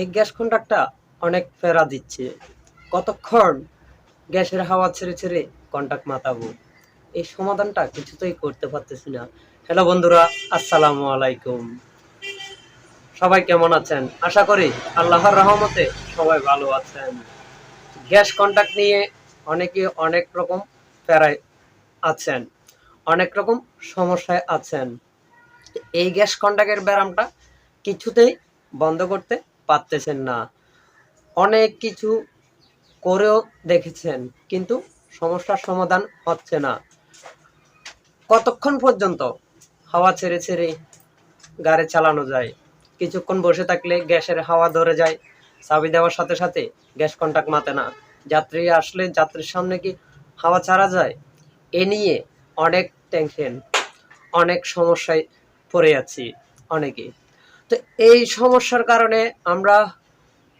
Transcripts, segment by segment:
এই গ্যাস কন্ট্রাক্টটা অনেক ফেরা দিচ্ছে। কতক্ষণ গ্যাসের হাওয়া ছেড়ে ছেড়ে কন্ট্রাক্ট মাতাবো? এই সমাধানটা কিছুতেই করতে পারতেছি না। হ্যালো বন্ধুরা, আসসালামু আলাইকুম। সবাই কেমন আছেন? আশা করি আল্লাহর রহমতে সবাই ভালো আছেন। গ্যাস কন্ট্রাক্ট নিয়ে অনেকে অনেক রকম প্যারায় আছেন, অনেক রকম সমস্যায় আছেন। এই গ্যাস কন্ট্রাক্টের ব্যায়ামটা কিছুতেই বন্ধ করতে পারতেছেন না। অনেক কিছু করেও দেখেছেন, কিন্তু সমস্যার সমাধান হচ্ছে না। কতক্ষণ পর্যন্ত হাওয়া ছেড়ে ছেড়ে গাড়ি চালানো যায়? কিছুক্ষণ বসে থাকলে গ্যাসের হাওয়া ধরে যায়। চাবি দেওয়ার সাথে সাথে গ্যাস কন্ট্যাক্ট মাতে না। যাত্রী আসলে যাত্রীর সামনে কি হাওয়া ছাড়া যায়? এ নিয়ে অনেক টেনশন অনেক সমস্যায় পড়ে আছি অনেকে। তো এই সমস্যার কারণে আমরা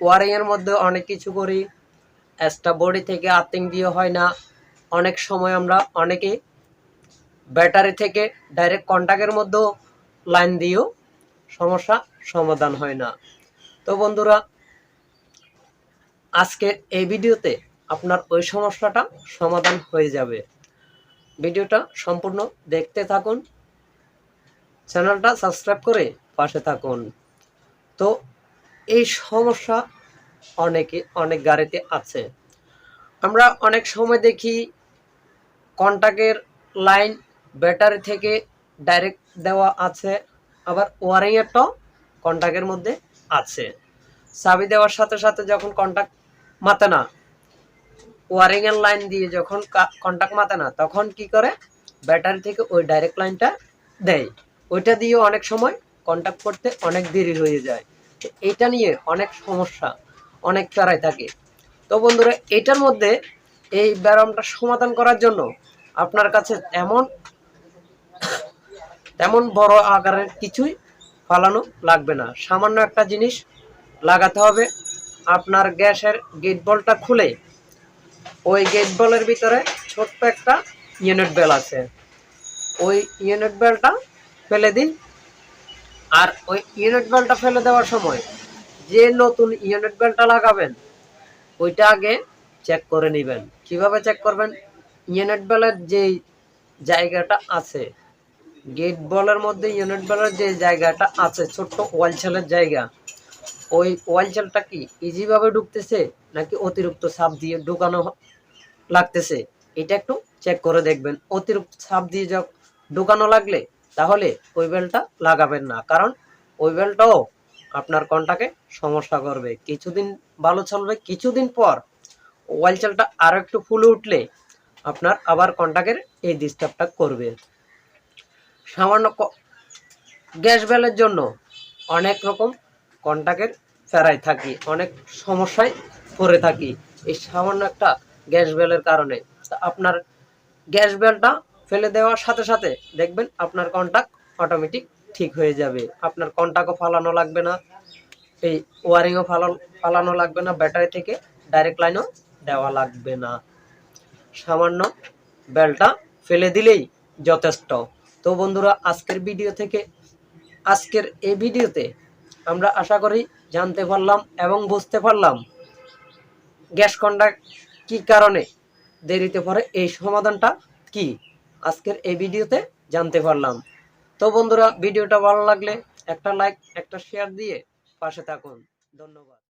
ওয়ারিংয়ের মধ্যে অনেক কিছু করি। একটা বডি থেকে আর্থিং দিয়ে হয় না। অনেক সময় আমরা অনেকে ব্যাটারি থেকে ডাইরেক্ট কন্ট্যাক্টের মধ্যেও লাইন দিয়েও সমস্যা সমাধান হয় না। তো বন্ধুরা আজকের এই ভিডিওতে আপনার ওই সমস্যাটা সমাধান হয়ে যাবে। ভিডিওটা সম্পূর্ণ দেখতে থাকুন। চ্যানেলটা সাবস্ক্রাইব করে পাশে থাকুন। তো এই সমস্যা অনেকে, অনেক গাড়িতে আছে। আমরা অনেক সময় দেখি কন্টাক্টের লাইন ব্যাটারি থেকে ডাইরেক্ট দেওয়া আছে, আবার ওয়ারিংয়েরটাও কন্টাক্টের মধ্যে আছে। চাবি দেওয়ার সাথে সাথে যখন কন্টাক্ট মাতে না, ওয়ারিং এর লাইন দিয়ে যখন কন্টাক্ট মাতে না, তখন কি করে? ব্যাটারি থেকে ওই ডাইরেক্ট লাইনটা দেয়। ওইটা দিয়ে অনেক সময় কন্টাক্ট করতে অনেক দেরি হয়ে যায়। তো এইটা নিয়ে অনেক সমস্যা, অনেক প্যারাই থাকে। তো বন্ধুরা, এটার মধ্যে এই ব্যায়ামটা সমাধান করার জন্য আপনার কাছে এমন, তেমন বড় আকারের কিছুই ফালানো লাগবে না। সামান্য একটা জিনিস লাগাতে হবে। আপনার গ্যাসের গেট বলটা খুলে ওই গেট বলের ভিতরে ছোট্ট একটা ইউনিট বেল আছে। ওই ইউনিট বেলটা ফেলে দিন। আর ওই ইউনিট বেলটা ফেলে দেওয়ার সময় যে নতুন ইউনিট বেলটা লাগাবেন, ওইটা আগে চেক করে নেবেন। কীভাবে চেক করবেন? ইউনিট বেলের যে জায়গাটা আছে গেট বলের মধ্যে ইউনিট বেলের যে জায়গাটা আছে, ছোট্ট ওয়াল ছেলের জায়গা, ওই ওয়াল চালটা কি ইজিভাবে ঢুকতেছে নাকি অতিরিক্ত সাপ দিয়ে ঢুকানো লাগতেছে? এটা একটু চেক করে দেখবেন। অতিরিক্ত সাপ দিয়ে ঢুকানো লাগলে তাহলে ওই বেলটা লাগাবেন না। কারণ ওই বেলটাও আপনার কন্টাকে সমস্যা করবে। কিছুদিন ভালো চলবে, কিছুদিন পর ওয়াল চালটা আরও একটু ফুলে উঠলে আপনার আবার কন্টাকের এই ডিস্টার্বটা করবে। সামান্য গ্যাস বেলের জন্য অনেক রকম কন্টাক্টের ফেরাই থাকি, অনেক সমস্যায় পড়ে থাকি। এই সামান্য একটা গ্যাস বেলের কারণে। আপনার গ্যাস বেলটা ফেলে দেওয়ার সাথে সাথে দেখবেন আপনার কন্টাক্ট অটোমেটিক ঠিক হয়ে যাবে। আপনার কন্টাক্টও ফালানো লাগবে না, এই ওয়ারিংও ফালানো ফালানো লাগবে না, ব্যাটারি থেকে ডাইরেক্ট লাইনও দেওয়া লাগবে না। সামান্য বেলটা ফেলে দিলেই যথেষ্ট। তো বন্ধুরা, আজকের ভিডিও থেকে, আজকের এই ভিডিওতে আমরা আশা করি জানতে পারলাম এবং বুঝতে পারলাম গ্যাস কন্ডাক্ট কি কারণে দেরিতে পরে এই সমাধানটা কি? আজকের এই ভিডিওতে জানতে পারলাম। তো বন্ধুরা, ভিডিওটা ভালো লাগলে একটা লাইক একটা শেয়ার দিয়ে পাশে থাকুন। ধন্যবাদ।